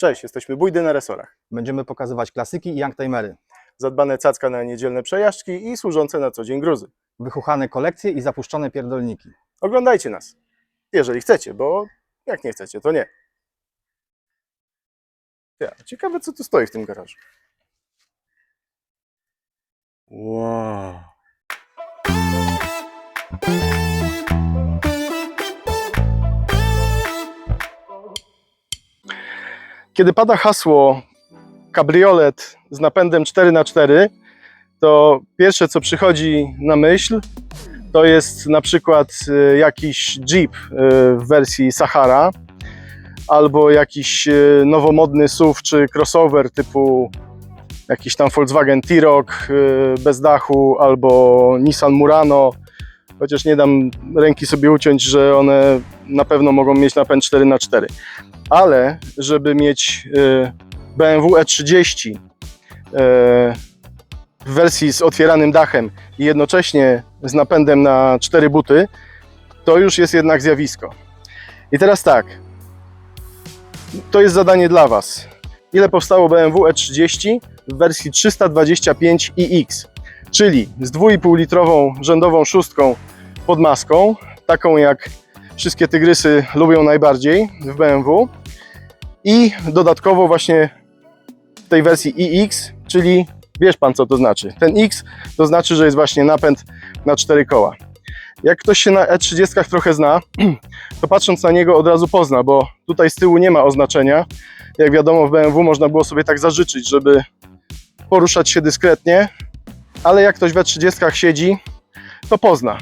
Cześć, jesteśmy Bójdy na resorach. Będziemy pokazywać klasyki i youngtimery, Zadbane cacka na niedzielne przejażdżki i służące na co dzień gruzy. wychuchane kolekcje i zapuszczone pierdolniki. Oglądajcie nas, jeżeli chcecie, bo jak nie chcecie, to nie. Ja, ciekawe co tu stoi w tym garażu. Wow. Kiedy pada hasło kabriolet z napędem 4x4, to pierwsze co przychodzi na myśl to jest na przykład y, jakiś Jeep y, w wersji Sahara albo jakiś y, nowomodny SUV czy crossover typu jakiś tam Volkswagen T-Roc bez dachu albo Nissan Murano. Chociaż nie dam ręki sobie uciąć, że one na pewno mogą mieć napęd 4x4. Ale żeby mieć y, BMW E30 y, w wersji z otwieranym dachem i jednocześnie z napędem na cztery buty, to już jest jednak zjawisko. I teraz tak, to jest zadanie dla Was. Ile powstało BMW E30 w wersji 325iX, czyli z 2,5 litrową rzędową szóstką pod maską, taką jak wszystkie tygrysy lubią najbardziej w BMW i dodatkowo właśnie w tej wersji iX, czyli wiesz Pan co to znaczy. Ten X to znaczy, że jest właśnie napęd na cztery koła. Jak ktoś się na E30 trochę zna, to patrząc na niego od razu pozna, bo tutaj z tyłu nie ma oznaczenia. Jak wiadomo, w BMW można było sobie tak zażyczyć, żeby poruszać się dyskretnie, ale jak ktoś we 30 siedzi, to pozna.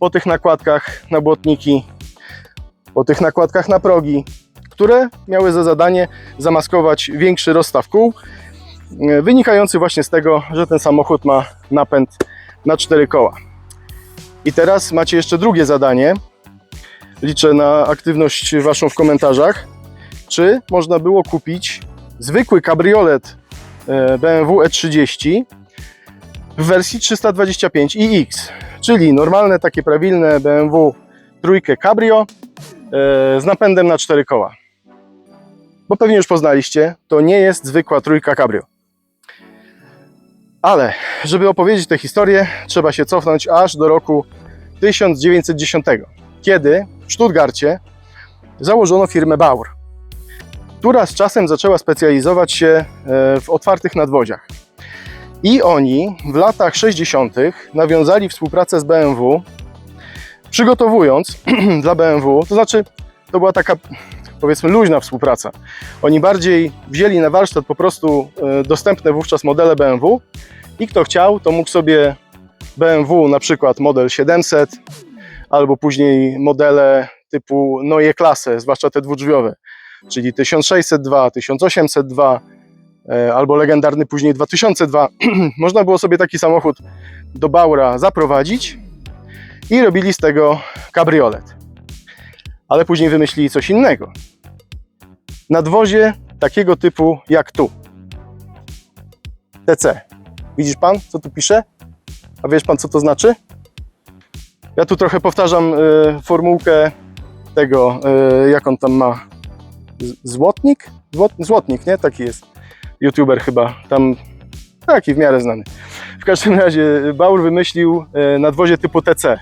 Po tych nakładkach na błotniki, po tych nakładkach na progi, które miały za zadanie zamaskować większy rozstaw kół, e, wynikający właśnie z tego, że ten samochód ma napęd na cztery koła. I teraz macie jeszcze drugie zadanie. Liczę na aktywność Waszą w komentarzach. Czy można było kupić zwykły kabriolet e, BMW E30 w wersji 325iX, czyli normalne, takie prawilne BMW trójkę cabrio e, z napędem na cztery koła. Bo pewnie już poznaliście, to nie jest zwykła trójka cabrio. Ale żeby opowiedzieć tę historię, trzeba się cofnąć aż do roku 1910, kiedy w Stuttgarcie założono firmę Bauer, która z czasem zaczęła specjalizować się e, w otwartych nadwoziach. I oni w latach 60. nawiązali współpracę z BMW, przygotowując dla BMW, to znaczy to była taka powiedzmy luźna współpraca. Oni bardziej wzięli na warsztat po prostu e, dostępne wówczas modele BMW i kto chciał, to mógł sobie BMW, na przykład model 700, albo później modele typu Neue Klasse, zwłaszcza te dwudrzwiowe, czyli 1602, 1802, e, albo legendarny później 2002. Można było sobie taki samochód do Baura zaprowadzić i robili z tego kabriolet. Ale później wymyślili coś innego. Nadwozie takiego typu jak tu. TC. Widzisz pan, co tu pisze? A wiesz pan, co to znaczy? Ja tu trochę powtarzam y, formułkę tego, y, jak on tam ma. Złotnik? Złot, złotnik, nie? Taki jest youtuber chyba. Tam taki w miarę znany. W każdym razie Bauer wymyślił y, nadwozie typu TC,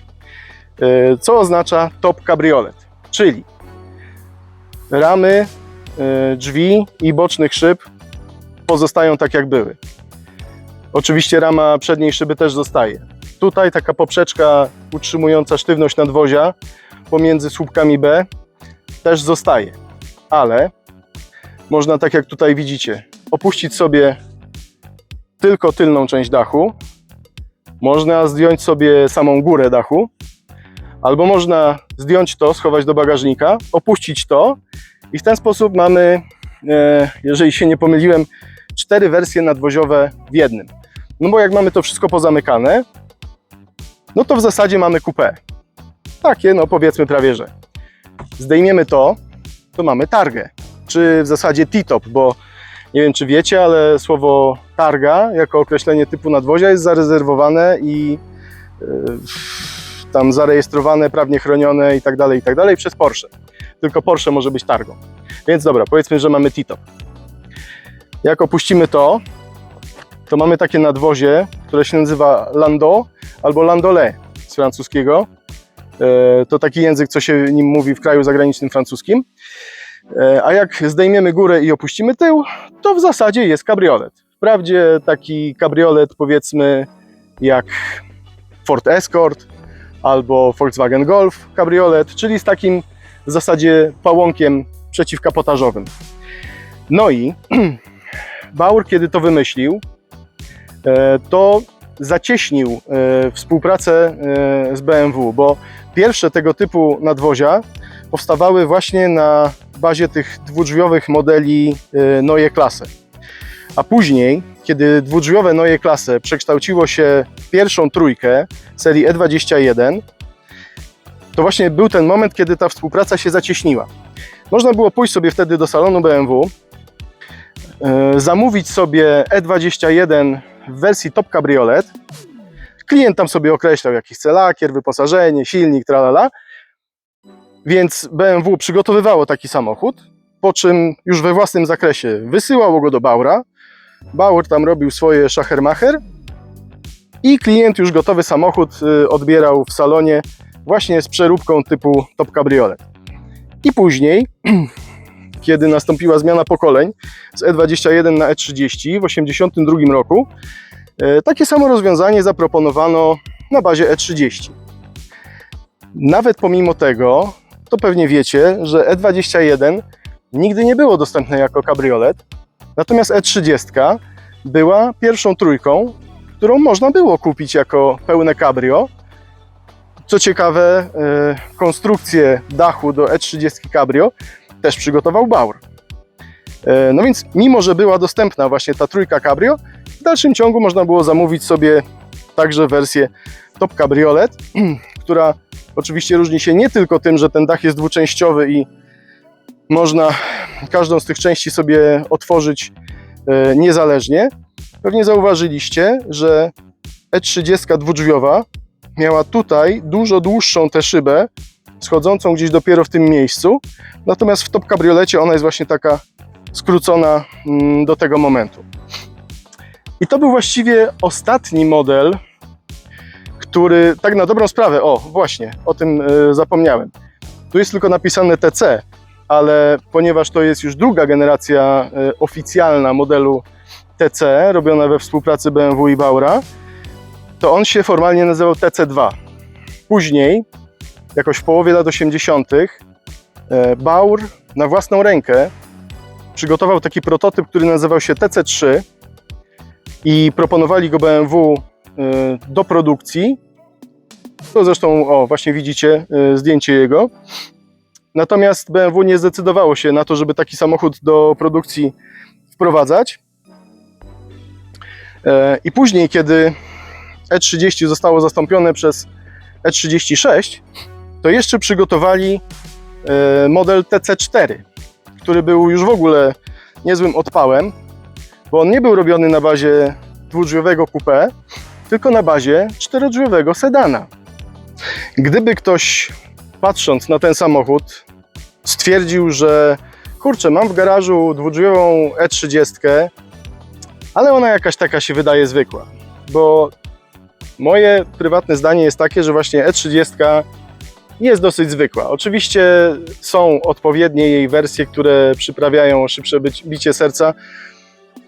y, co oznacza top cabriolet, czyli ramy, drzwi i bocznych szyb pozostają tak jak były. Oczywiście rama przedniej szyby też zostaje. Tutaj taka poprzeczka utrzymująca sztywność nadwozia pomiędzy słupkami B też zostaje. Ale można, tak jak tutaj widzicie, opuścić sobie tylko tylną część dachu. Można zdjąć sobie samą górę dachu. Albo można zdjąć to, schować do bagażnika, opuścić to i w ten sposób mamy, e, jeżeli się nie pomyliłem, cztery wersje nadwoziowe w jednym. No bo jak mamy to wszystko pozamykane, no to w zasadzie mamy coupé. Takie, no powiedzmy prawie, że. Zdejmiemy to, to mamy targę, czy w zasadzie T-top, bo nie wiem czy wiecie, ale słowo targa jako określenie typu nadwozia jest zarezerwowane i yy, tam zarejestrowane, prawnie chronione i tak dalej, i tak dalej przez Porsche. Tylko Porsche może być targą. Więc dobra, powiedzmy, że mamy T-top. Jak opuścimy to, to mamy takie nadwozie, które się nazywa Landau albo Landaulet z francuskiego. E, To taki język, co się nim mówi w kraju zagranicznym francuskim. E, A jak zdejmiemy górę i opuścimy tył, to w zasadzie jest kabriolet. Wprawdzie taki kabriolet powiedzmy jak Ford Escort albo Volkswagen Golf kabriolet, czyli z takim w zasadzie pałąkiem przeciwkapotażowym. No i Bauer, kiedy to wymyślił, e, to zacieśnił e, współpracę e, z BMW, bo pierwsze tego typu nadwozia powstawały właśnie na bazie tych dwudrzwiowych modeli Neue Klasse. A później, kiedy dwudrzwiowe Neue Klasse przekształciło się w pierwszą trójkę serii E21, to właśnie był ten moment, kiedy ta współpraca się zacieśniła. Można było pójść sobie wtedy do salonu BMW, e, zamówić sobie E21 w wersji Top Cabriolet. Klient tam sobie określał jakiś chce lakier, wyposażenie, silnik, tralala. Więc BMW przygotowywało taki samochód, po czym już we własnym zakresie wysyłało go do Baura. Bauer tam robił swoje szachermacher i klient już gotowy samochód y, odbierał w salonie właśnie z przeróbką typu Top Cabriolet. I później, kiedy nastąpiła zmiana pokoleń z E21 na E30 w 1982 roku, e, takie samo rozwiązanie zaproponowano na bazie E30. Nawet pomimo tego, to pewnie wiecie, że E21 nigdy nie było dostępne jako kabriolet, natomiast E30 była pierwszą trójką, którą można było kupić jako pełne cabrio. Co ciekawe, e, konstrukcję dachu do E30 Cabrio też przygotował Bauer. E, No więc, mimo że była dostępna właśnie ta trójka Cabrio, w dalszym ciągu można było zamówić sobie także wersję Top Cabriolet, która oczywiście różni się nie tylko tym, że ten dach jest dwuczęściowy i można każdą z tych części sobie otworzyć e, niezależnie. Pewnie zauważyliście, że E30 dwudrzwiowa miała tutaj dużo dłuższą tę szybę, schodzącą gdzieś dopiero w tym miejscu. Natomiast w top kabriolecie ona jest właśnie taka skrócona mm, do tego momentu. I to był właściwie ostatni model, który tak na dobrą sprawę, o właśnie, o tym e, zapomniałem. Tu jest tylko napisane TC, ale ponieważ to jest już druga generacja e, oficjalna modelu TC, robiona we współpracy BMW i Baura, to on się formalnie nazywał TC2. Później, jakoś w połowie lat 80., e, Baur na własną rękę przygotował taki prototyp, który nazywał się TC3 i proponowali go BMW e, do produkcji. To zresztą, o, właśnie widzicie e, zdjęcie jego. Natomiast BMW nie zdecydowało się na to, żeby taki samochód do produkcji wprowadzać. I później, kiedy E30 zostało zastąpione przez E36, to jeszcze przygotowali e, model TC4, który był już w ogóle niezłym odpałem, bo on nie był robiony na bazie dwudrzwiowego coupé, tylko na bazie czterodrzwiowego sedana. Gdyby ktoś patrząc na ten samochód stwierdził, że kurczę, mam w garażu dwudrzwiową E30, ale ona jakaś taka się wydaje zwykła, bo moje prywatne zdanie jest takie, że właśnie E30 jest dosyć zwykła. Oczywiście są odpowiednie jej wersje, które przyprawiają szybsze bicie serca,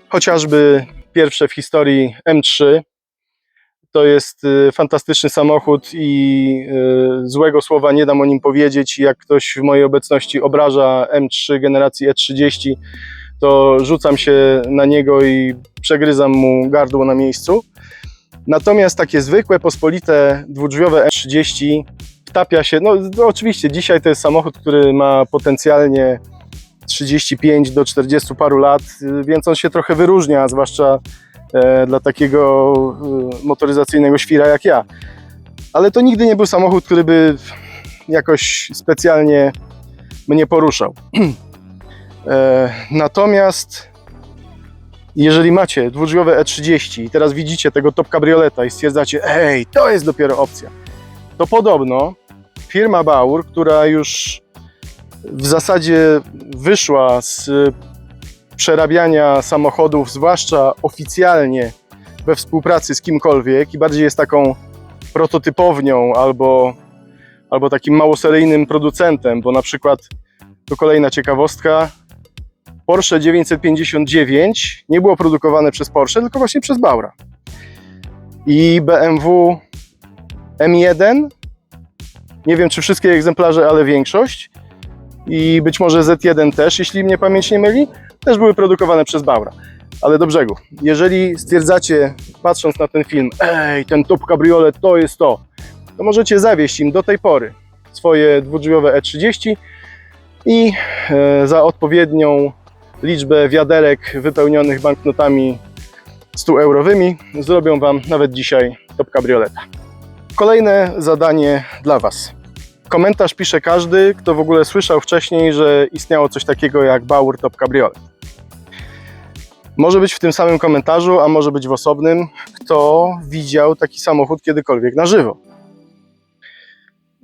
chociażby pierwsze w historii M3. To jest y, fantastyczny samochód i y, złego słowa nie dam o nim powiedzieć. Jak ktoś w mojej obecności obraża M3 generacji E30, to rzucam się na niego i przegryzam mu gardło na miejscu. Natomiast takie zwykłe, pospolite, dwudrzwiowe E30 wtapia się, no, no oczywiście dzisiaj to jest samochód, który ma potencjalnie 35 do 40 paru lat, y, więc on się trochę wyróżnia, zwłaszcza e, dla takiego e, motoryzacyjnego świra jak ja. Ale to nigdy nie był samochód, który by jakoś specjalnie mnie poruszał. e, natomiast jeżeli macie dwudrzwiowe E30 i teraz widzicie tego top cabrioleta i stwierdzacie, ej, to jest dopiero opcja, to podobno firma Baur, która już w zasadzie wyszła z przerabiania samochodów, zwłaszcza oficjalnie we współpracy z kimkolwiek i bardziej jest taką prototypownią albo, albo takim małoseryjnym producentem, bo na przykład to kolejna ciekawostka. Porsche 959 nie było produkowane przez Porsche, tylko właśnie przez Baura. I BMW M1, nie wiem czy wszystkie egzemplarze, ale większość. I być może Z1 też, jeśli mnie pamięć nie myli, też były produkowane przez Baura. Ale do brzegu. Jeżeli stwierdzacie, patrząc na ten film, ej, ten Top Cabriolet to jest to, to możecie zawieść im do tej pory swoje dwudrzwiowe E30 i e, za odpowiednią liczbę wiaderek wypełnionych banknotami 100 eurowymi zrobią Wam nawet dzisiaj Top Cabrioleta. Kolejne zadanie dla Was. Komentarz pisze każdy, kto w ogóle słyszał wcześniej, że istniało coś takiego jak Bauer Top Cabriolet. Może być w tym samym komentarzu, a może być w osobnym, kto widział taki samochód kiedykolwiek na żywo.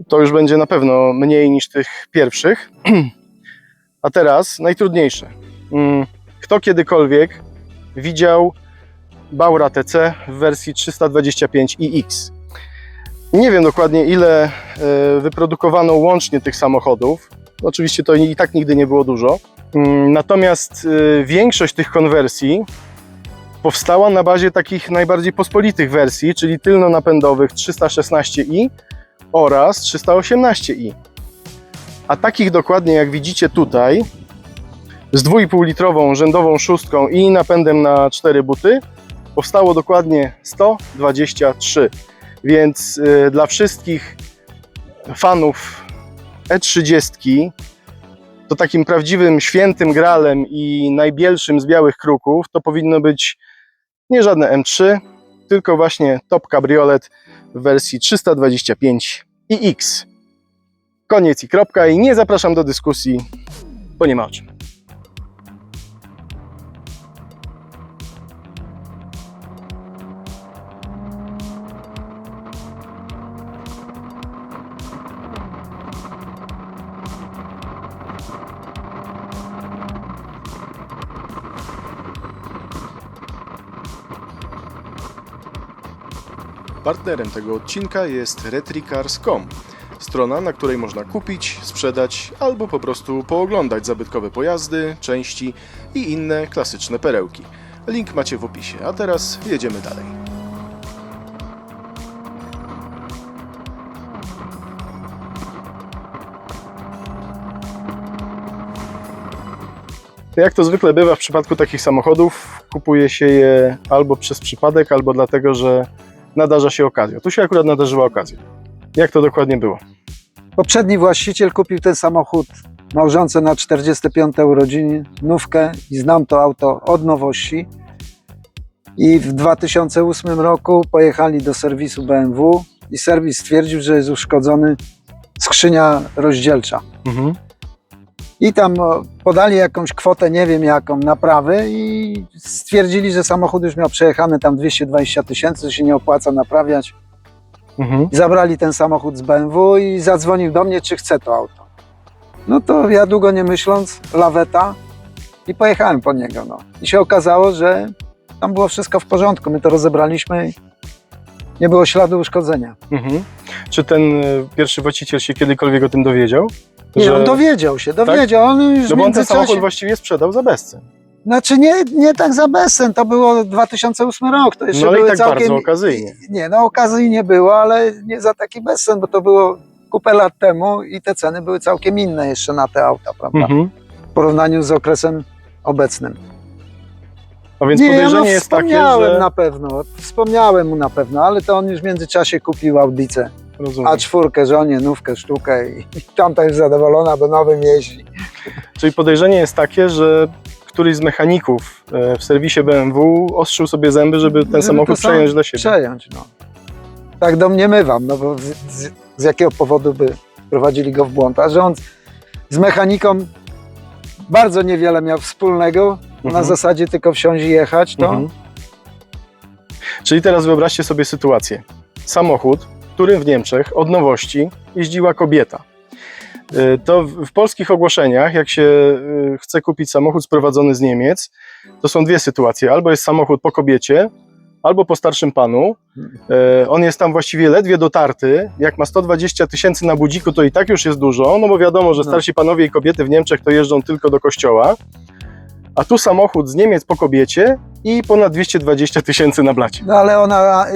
To już będzie na pewno mniej niż tych pierwszych. A teraz najtrudniejsze. Mm, Kto kiedykolwiek widział Baura TC w wersji 325iX? Nie wiem dokładnie ile e, wyprodukowano łącznie tych samochodów. Oczywiście to i tak nigdy nie było dużo. Mm, Natomiast e, większość tych konwersji powstała na bazie takich najbardziej pospolitych wersji, czyli tylnonapędowych 316i oraz 318i. A takich dokładnie jak widzicie tutaj, z 2,5 litrową rzędową szóstką i napędem na 4 buty, powstało dokładnie 123. Więc y, dla wszystkich fanów E30 to takim prawdziwym świętym gralem i najbielszym z białych kruków to powinno być nie żadne M3, tylko właśnie Top Cabriolet w wersji 325 i X. Koniec i kropka i nie zapraszam do dyskusji, bo nie ma o czym. Partnerem tego odcinka jest retricars.com, strona, na której można kupić, sprzedać albo po prostu pooglądać zabytkowe pojazdy, części i inne klasyczne perełki. Link macie w opisie, a teraz jedziemy dalej. Jak to zwykle bywa w przypadku takich samochodów, kupuje się je albo przez przypadek, albo dlatego, że nadarza się okazja. Tu się akurat nadarzyła okazja. Jak to dokładnie było? Poprzedni właściciel kupił ten samochód małżonce na 45 urodziny, nówkę i znam to auto od nowości. I w 2008 roku pojechali do serwisu BMW i serwis stwierdził, że jest uszkodzony skrzynia rozdzielcza. Mhm. I tam podali jakąś kwotę, nie wiem jaką, naprawy i stwierdzili, że samochód już miał przejechane tam 220 tysięcy, że się nie opłaca naprawiać. Mhm. Zabrali ten samochód z BMW i zadzwonił do mnie, czy chce to auto. No to ja długo nie myśląc, laweta i pojechałem po niego. No. I się okazało, że tam było wszystko w porządku. My to rozebraliśmy i nie było śladu uszkodzenia. Mhm. Czy ten e, pierwszy właściciel się kiedykolwiek o tym dowiedział? Nie, Że- Tak? on dowiedział się, dowiedział. On już No bo on ten samochód właściwie sprzedał za bezcen. Znaczy nie, nie tak za bezsen, to było 2008 rok, to jeszcze No ale i były tak całkiem... bardzo okazyjnie. Nie, no okazji nie było, ale nie za taki bezsen, bo to było kupę lat temu i te ceny były całkiem inne jeszcze na te auta, prawda? Mhm. w porównaniu z okresem obecnym. A więc nie, podejrzenie no, jest takie, wspomniałem że... na pewno, wspomniałem mu na pewno, ale to on już w międzyczasie kupił Audicę Rozumiem. A4, żonie, nówkę, sztukę i, i tamta jest zadowolona, bo nowym jeździ. Czyli podejrzenie jest takie, że któryś z mechaników e, w serwisie BMW ostrzył sobie zęby, żeby ten Żeby samochód to sam przejąć dla siebie. Przejąć, no. Tak domniemywam, no bo z, z, z jakiego powodu by prowadzili go w błąd, a że on z mechaniką bardzo niewiele miał wspólnego, na Mhm. zasadzie tylko wsiąść i jechać, to Mhm. Czyli teraz wyobraźcie sobie sytuację. Samochód, którym w Niemczech od nowości jeździła kobieta. Y, To w, polskich ogłoszeniach, jak się y, chce kupić samochód sprowadzony z Niemiec, to są dwie sytuacje. Albo jest samochód po kobiecie, albo po starszym panu. Y, On jest tam właściwie ledwie dotarty. Jak ma 120 tysięcy na budziku, to i tak już jest dużo, no bo wiadomo, że No. starsi panowie i kobiety w Niemczech to jeżdżą tylko do kościoła. A tu samochód z Niemiec po kobiecie i ponad 220 tysięcy na blacie. No ale ona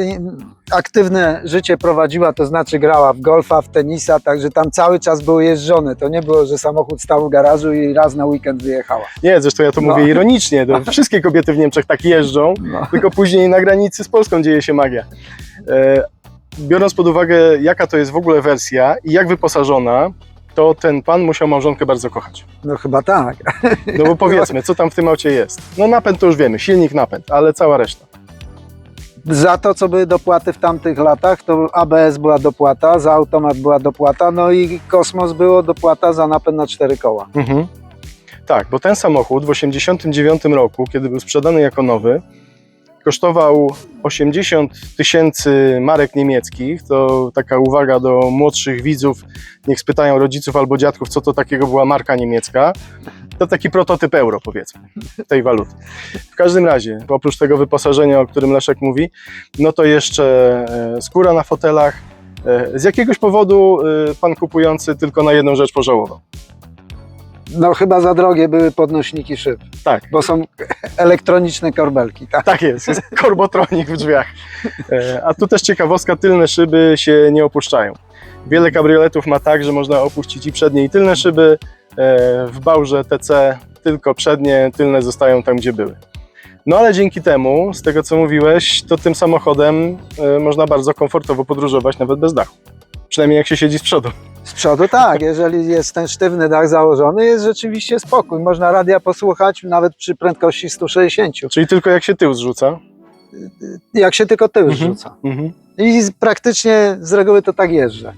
aktywne życie prowadziła, to znaczy grała w golfa, w tenisa, także tam cały czas były jeżdżone. To nie było, że samochód stał w garażu i raz na weekend wyjechała. Nie, zresztą ja to No. mówię ironicznie. To wszystkie kobiety w Niemczech tak jeżdżą, No. tylko później na granicy z Polską dzieje się magia. E, biorąc pod uwagę, jaka to jest w ogóle wersja i jak wyposażona, to ten pan musiał małżonkę bardzo kochać. no chyba tak. No bo powiedzmy, co tam w tym aucie jest. No napęd to już wiemy, silnik napęd, ale cała reszta. Za to, co były dopłaty w tamtych latach, to ABS była dopłata, za automat była dopłata, no i Kosmos było dopłata za napęd na cztery koła. Mhm. Tak, bo ten samochód w 1989 roku, kiedy był sprzedany jako nowy, kosztował 80 tysięcy marek niemieckich. To taka uwaga do młodszych widzów, niech spytają rodziców albo dziadków, co to takiego była marka niemiecka. To taki prototyp euro, powiedzmy, tej waluty. W każdym razie, oprócz tego wyposażenia, o którym Leszek mówi, no to jeszcze e, skóra na fotelach. E, Z jakiegoś powodu e, pan kupujący tylko na jedną rzecz pożałował. No chyba za drogie były podnośniki szyb, Tak, bo są elektroniczne korbelki, tak? Tak jest, jest korbotronik w drzwiach. E, A tu też ciekawostka, tylne szyby się nie opuszczają. Wiele kabrioletów ma tak, że można opuścić i przednie i tylne szyby. E, W Bałże TC tylko przednie, tylne zostają tam, gdzie były. No ale dzięki temu, z tego co mówiłeś, to tym samochodem e, można bardzo komfortowo podróżować nawet bez dachu. Przynajmniej jak się siedzi z przodu. Z przodu tak, jeżeli jest ten sztywny dach założony, jest rzeczywiście spokój. Można radia posłuchać nawet przy prędkości 160, Czyli tylko jak się tył zrzuca. jak się tylko tył Mhm. rzuca. Mhm. I praktycznie z reguły to tak jeżdżę.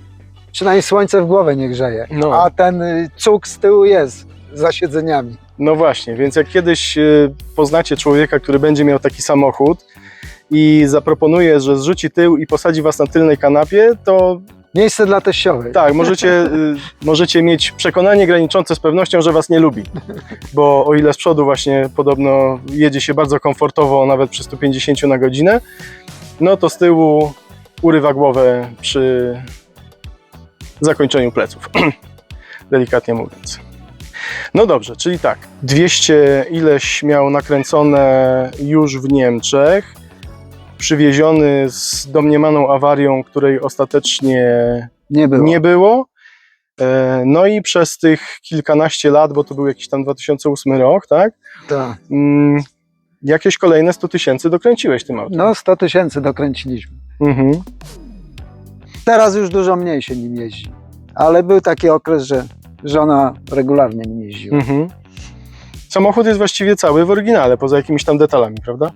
Przynajmniej słońce w głowę nie grzeje, No. a ten y, cuk z tyłu jest za siedzeniami. No właśnie, więc jak kiedyś y, poznacie człowieka, który będzie miał taki samochód i zaproponuje, że zrzuci tył i posadzi was na tylnej kanapie, to Miejsce dla teściowej. tak, możecie, y, możecie mieć przekonanie graniczące z pewnością, że was nie lubi. Bo o ile z przodu właśnie podobno jedzie się bardzo komfortowo, nawet przy 150 na godzinę, no to z tyłu urywa głowę przy zakończeniu pleców. Delikatnie mówiąc. No dobrze, czyli tak, 200 ileś miał nakręcone już w Niemczech, przywieziony z domniemaną awarią, której ostatecznie Nie było. nie było. E, No i przez tych kilkanaście lat, bo to był jakiś tam 2008 rok, tak? Tak. Mm, Jakieś kolejne 100 tysięcy dokręciłeś tym autem. No 100 tysięcy dokręciliśmy. Mhm. Teraz już dużo mniej się nim jeździ. Ale był taki okres, że żona regularnie nim jeździła. Mhm. Samochód jest właściwie cały w oryginale, poza jakimiś tam detalami, prawda?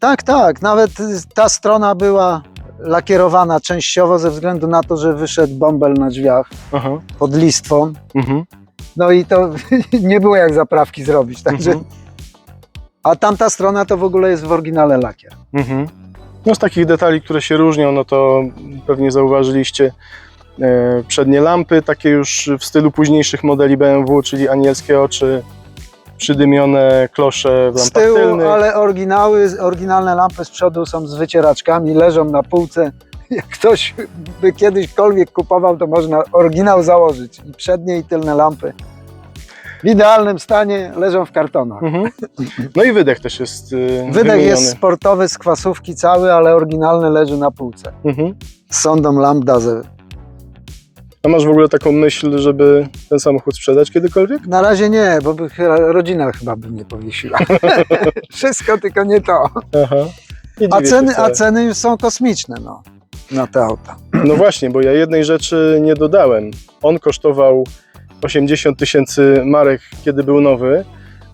Tak, tak. Nawet ta strona była lakierowana częściowo ze względu na to, że wyszedł bąbel na drzwiach Aha. pod listwą. Mhm. No i to nie było jak zaprawki zrobić. Także... Mhm. A tamta strona to w ogóle jest w oryginale lakier. Mhm. No z takich detali, które się różnią, no to pewnie zauważyliście e, przednie lampy, takie już w stylu późniejszych modeli BMW, czyli anielskie oczy, przydymione klosze w Z lampach tyłu, tylnych. ale oryginały, oryginalne lampy z przodu są z wycieraczkami, leżą na półce. Jak ktoś by kiedyśkolwiek kupował, to można oryginał założyć. I przednie, i tylne lampy. W idealnym stanie leżą w kartonach. Mhm. No i wydech też jest y, Wydech wymieniony. jest sportowy z kwasówki cały, ale oryginalny leży na półce. Mhm. Sondą lambda. Ze... A masz w ogóle taką myśl, żeby ten samochód sprzedać kiedykolwiek? Na razie nie, bo by, chyba- rodzina chyba by mnie powiesiła. Wszystko, tylko nie to. Aha. Nie A dziwię się ceny, a wcale. ceny już są kosmiczne no, na te auta. No właśnie, bo ja jednej rzeczy nie dodałem. On kosztował 80 tysięcy marek, kiedy był nowy,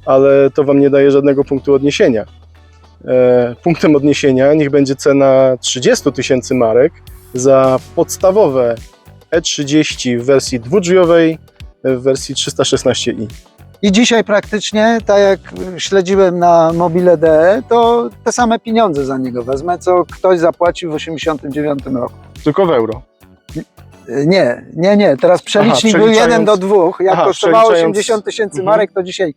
ale to wam nie daje żadnego punktu odniesienia. E, punktem odniesienia niech będzie cena 30 tysięcy marek za podstawowe E30 w wersji dwudrzwiowej, w wersji 316i. I dzisiaj praktycznie, tak jak śledziłem na mobile.de, to te same pieniądze za niego wezmę, co ktoś zapłacił w 89 roku. Tylko w euro. Nie, nie, nie. Teraz przelicznik był przeliczając- jeden do dwóch. Jak Aha, kosztowało przeliczając- 80 tysięcy Mhm. marek, to dzisiaj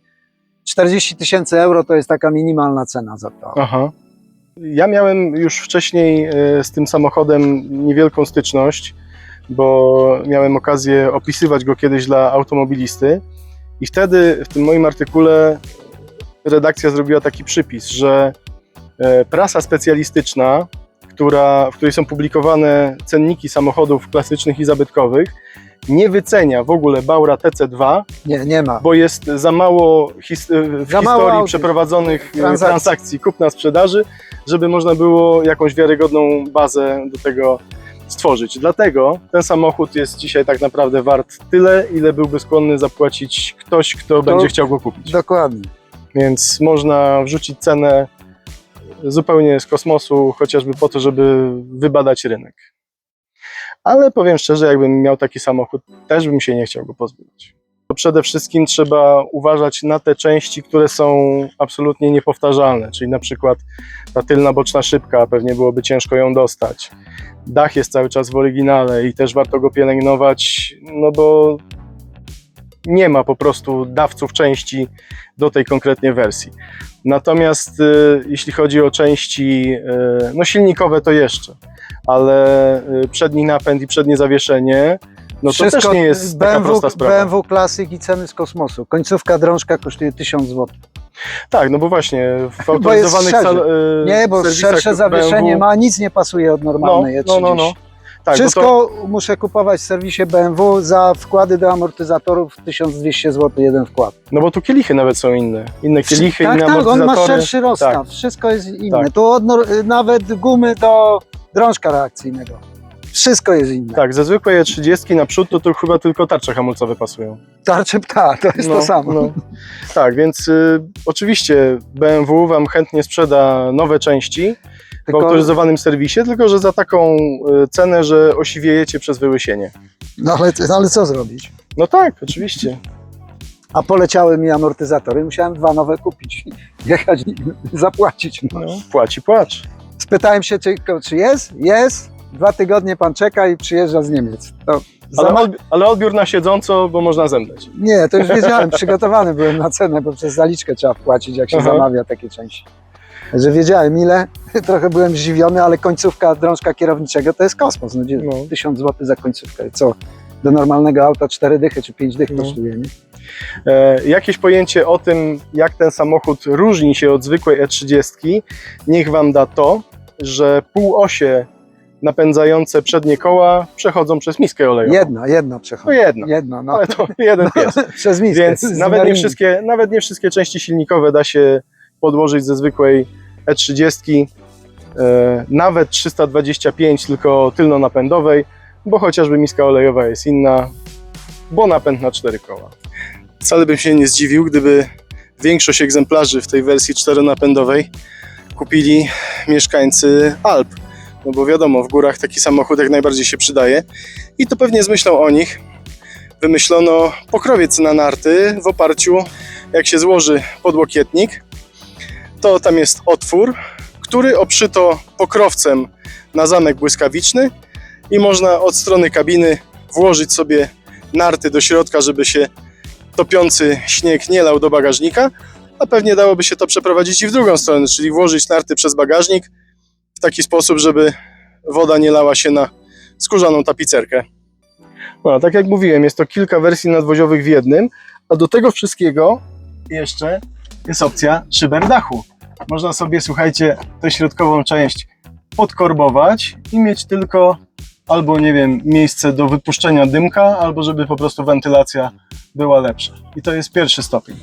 40 tysięcy euro to jest taka minimalna cena za to. Aha. Ja miałem już wcześniej e, z tym samochodem niewielką styczność, bo miałem okazję opisywać go kiedyś dla automobilisty i wtedy w tym moim artykule redakcja zrobiła taki przypis, że e, prasa specjalistyczna, która, w której są publikowane cenniki samochodów klasycznych i zabytkowych, nie wycenia w ogóle Baura TC2, Nie, nie ma. bo jest za mało his- w Za mało historii aut. przeprowadzonych e, Transakcji. transakcji. kupna sprzedaży, żeby można było jakąś wiarygodną bazę do tego stworzyć. Dlatego ten samochód jest dzisiaj tak naprawdę wart tyle, ile byłby skłonny zapłacić ktoś, kto będzie chciał go kupić. Dokładnie. Więc można wrzucić cenę zupełnie z kosmosu, chociażby po to, żeby wybadać rynek. Ale powiem szczerze, jakbym miał taki samochód, też bym się nie chciał go pozbyć. To przede wszystkim trzeba uważać na te części, które są absolutnie niepowtarzalne, czyli na przykład ta tylna boczna szybka, pewnie byłoby ciężko ją dostać. Dach jest cały czas w oryginale i też warto go pielęgnować, no bo nie ma po prostu dawców części do tej konkretnie wersji. Natomiast y, jeśli chodzi o części y, no silnikowe, to jeszcze, ale y, przedni napęd i przednie zawieszenie, no to też nie jest taka BMW, prosta sprawa. BMW Classic i ceny z kosmosu. Końcówka drążka kosztuje 1000 zł. Tak, no bo właśnie w Bo autoryzowanych sal, y, Nie, bo szersze zawieszenie BMW, ma, nic nie pasuje od no, normalnej no, no, no. E30. Tak, Wszystko bo to, muszę kupować w serwisie BMW za wkłady do amortyzatorów 1200 zł jeden wkład. no bo tu kielichy nawet są inne. Inne kielichy, tak, inne tak, on ma amortyzatory. szerszy rozstaw, wszystko jest inne. Tak. Tu od, nawet gumy do drążka reakcyjnego. Wszystko jest inne. Tak, ze zwykłej E30 na przód to, to chyba tylko tarcze hamulcowe pasują. Tarczy pta, to jest to samo. No. Tak, więc y, oczywiście BMW Wam chętnie sprzeda nowe części w Tylko, autoryzowanym serwisie, tylko że za taką y, cenę, że osiwiejecie przez wyłysienie. no, ale, ale co zrobić? No tak, oczywiście. A poleciały mi amortyzatory, musiałem dwa nowe kupić, jechać i zapłacić. No. No, płaci, płacz. Spytałem się, czy, czy jest? Jest. Dwa tygodnie pan czeka i przyjeżdża z Niemiec. To Ale, odbi- ale odbiór na siedząco, bo można zemdleć. Nie, to już wiedziałem, przygotowany byłem na cenę, bo przez zaliczkę trzeba wpłacić, jak się Aha. zamawia takie części. Że wiedziałem ile, trochę byłem zdziwiony, ale końcówka drążka kierowniczego to jest kosmos. No, No. 1000 zł za końcówkę. Co? Do normalnego auta 4 dychy czy 5 dych No. kosztuje, nie? E, jakieś pojęcie o tym, jak ten samochód różni się od zwykłej E30, niech Wam da to, że półosie napędzające przednie koła przechodzą przez miskę olejową. Jedna, jedna przechodzi. jedno, Jedna, no. ale to jeden pies. Przez miskę. Więc nawet nie, wszystkie, nawet nie wszystkie części silnikowe da się podłożyć ze zwykłej E30, e, nawet 325 tylko tylno-napędowej, bo chociażby miska olejowa jest inna, bo napęd na cztery koła. Wcale bym się nie zdziwił, gdyby większość egzemplarzy w tej wersji czteronapędowej kupili mieszkańcy Alp. No bo wiadomo, w górach taki samochód jak najbardziej się przydaje. I to pewnie z myślą o nich wymyślono pokrowiec na narty w oparciu, jak się złoży podłokietnik, to tam jest otwór, który oprzyto pokrowcem na zamek błyskawiczny i można od strony kabiny włożyć sobie narty do środka, żeby się topiący śnieg nie lał do bagażnika, a pewnie dałoby się to przeprowadzić i w drugą stronę, czyli włożyć narty przez bagażnik w taki sposób, żeby woda nie lała się na skórzaną tapicerkę. No, tak jak mówiłem, jest to kilka wersji nadwoziowych w jednym, a do tego wszystkiego jeszcze jest opcja szyber dachu. Można sobie, słuchajcie, tę środkową część podkorbować i mieć tylko albo, nie wiem, miejsce do wypuszczenia dymka, albo żeby po prostu wentylacja była lepsza. I to jest pierwszy stopień.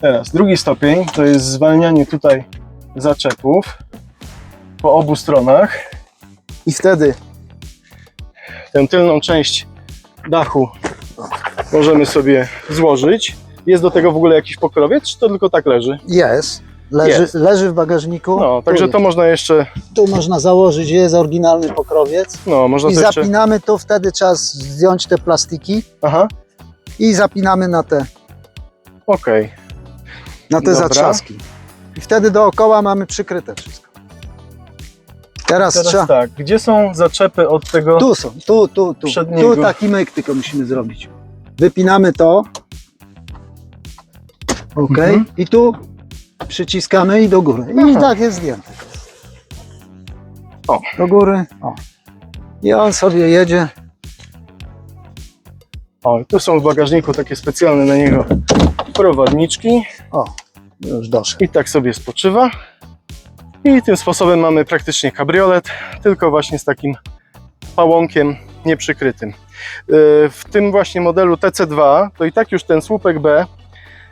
Teraz drugi stopień to jest zwalnianie tutaj zaczepów po obu stronach i wtedy tę tylną część dachu możemy sobie złożyć. Jest do tego w ogóle jakiś pokrowiec, czy to tylko tak leży? Jest. Leży, Jest. leży w bagażniku. No, także tu, to można jeszcze, tu można założyć, jest oryginalny pokrowiec. no, można I to jeszcze, zapinamy tu, wtedy trzeba zdjąć te plastiki aha, i zapinamy na te, okej, na te Dobra. zatrzaski. I wtedy dookoła mamy przykryte wszystko. Teraz, Teraz trzeba... tak, gdzie są zaczepy od tego? Tu są, tu, tu, tu. Przedniego. Tu taki myk tylko musimy zrobić. Wypinamy to. Ok. Mhm. I tu przyciskamy i do góry. I Aha. tak jest zdjęte. O. Do góry. O. I on sobie jedzie. O, tu są w bagażniku takie specjalne na niego prowadniczki O, już doszedł. i tak sobie spoczywa. I tym sposobem mamy praktycznie kabriolet, tylko właśnie z takim pałąkiem nieprzykrytym. Yy, W tym właśnie modelu TC2 to i tak już ten słupek B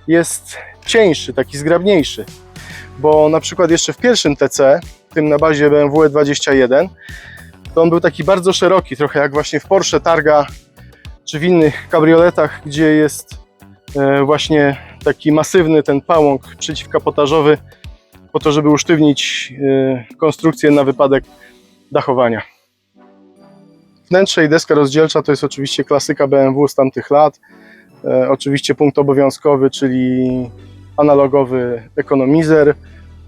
jest cieńszy, taki zgrabniejszy, bo na przykład jeszcze w pierwszym TC, tym na bazie BMW E21, to on był taki bardzo szeroki, trochę jak właśnie w Porsche Targa czy w innych kabrioletach, gdzie jest e, właśnie taki masywny ten pałąk przeciwkapotażowy po to, żeby usztywnić e, konstrukcję na wypadek dachowania. Wnętrze i deska rozdzielcza to jest oczywiście klasyka BMW z tamtych lat. E, oczywiście punkt obowiązkowy, czyli analogowy ekonomizer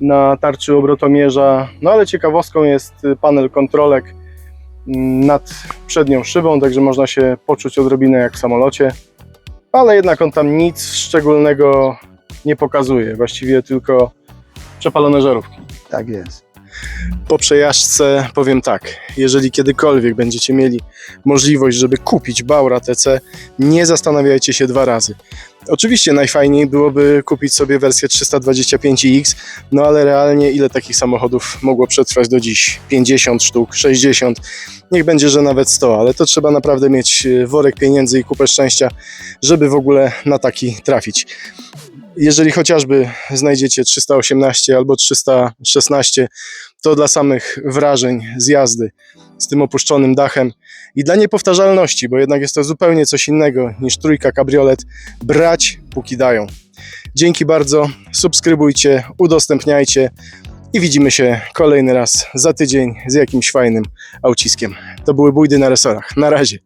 na tarczy obrotomierza. No ale ciekawostką jest panel kontrolek mm, nad przednią szybą, także można się poczuć odrobinę jak w samolocie. Ale jednak on tam nic szczególnego nie pokazuje, właściwie tylko przepalone żarówki. Tak jest. Po przejażdżce powiem tak, jeżeli kiedykolwiek będziecie mieli możliwość, żeby kupić Baura TC, nie zastanawiajcie się dwa razy. Oczywiście najfajniej byłoby kupić sobie wersję 325iX, no ale realnie ile takich samochodów mogło przetrwać do dziś? 50 sztuk, 60, niech będzie, że nawet 100, ale to trzeba naprawdę mieć e, worek pieniędzy i kupę szczęścia, żeby w ogóle na taki trafić. Jeżeli chociażby znajdziecie 318 albo 316, to dla samych wrażeń z jazdy z tym opuszczonym dachem i dla niepowtarzalności, bo jednak jest to zupełnie coś innego niż trójka kabriolet, brać póki dają. Dzięki bardzo, subskrybujcie, udostępniajcie i widzimy się kolejny raz za tydzień z jakimś fajnym auciskiem. To były bójdy na resorach. Na razie.